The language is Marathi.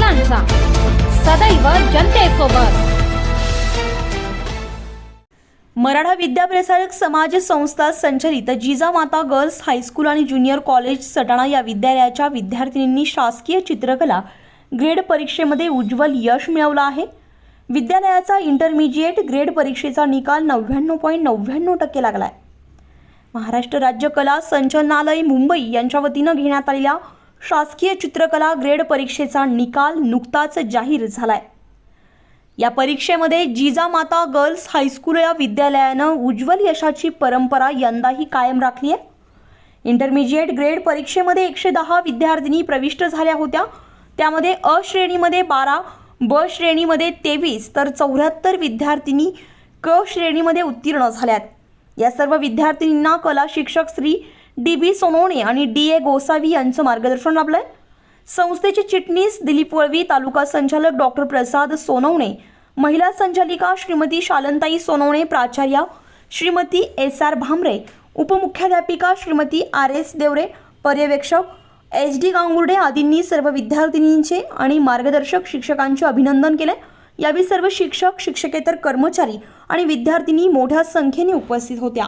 पाटलांचा सदैव जनतेसोबत. मराठा विद्याप्रसारक समाज संस्था संचलित जिजामाता गर्ल्स हायस्कूल आणि ज्युनियर कॉलेज सटाणा या विद्यालयाच्या विद्यार्थिनींनी शासकीय चित्रकला ग्रेड परीक्षेमध्ये उज्ज्वल यश मिळवलं आहे. विद्यालयाचा इंटरमिजिएट ग्रेड परीक्षेचा निकाल नव्याण्णव पॉईंट नव्याण्णव टक्के लागला आहे महाराष्ट्र राज्य कला संचालनालय मुंबई यांच्या वतीनं घेण्यात आलेल्या शासकीय चित्रकला ग्रेड परीक्षेचा निकाल नुकताच जाहीर झालाय. या परीक्षेमध्ये जिजामाता गर्ल्स हायस्कूल या विद्यालयानं उज्ज्वल यशाची परंपरा यंदाही कायम राखली आहे इंटरमिजिएट ग्रेड परीक्षेमध्ये एकशे दहा विद्यार्थिनी प्रविष्ट झाल्या होत्या. त्यामध्ये अ श्रेणीमध्ये बारा ब श्रेणीमध्ये तेवीस तर चौऱ्याहत्तर विद्यार्थिनी क श्रेणीमध्ये उत्तीर्ण झाल्यात. या सर्व विद्यार्थिनींना कला शिक्षक श्री डी बी सोनवणे आणि डी ए गोसावी यांचं मार्गदर्शन लाभलंय. संस्थेचे चिटणीस दिलीप वळवी तालुका संचालक डॉक्टर प्रसाद सोनवणे महिला संचालिका श्रीमती शालंताई सोनवणे प्राचार्या श्रीमती एस आर भामरे उपमुख्याध्यापिका श्रीमती आर एस देवरे पर्यवेक्षक एच डी गांगुर्डे आदींनी सर्व विद्यार्थिनींचे आणि मार्गदर्शक शिक्षकांचे अभिनंदन केले. यावेळी सर्व शिक्षक शिक्षकेतर कर्मचारी आणि विद्यार्थिनी मोठ्या संख्येने उपस्थित होत्या.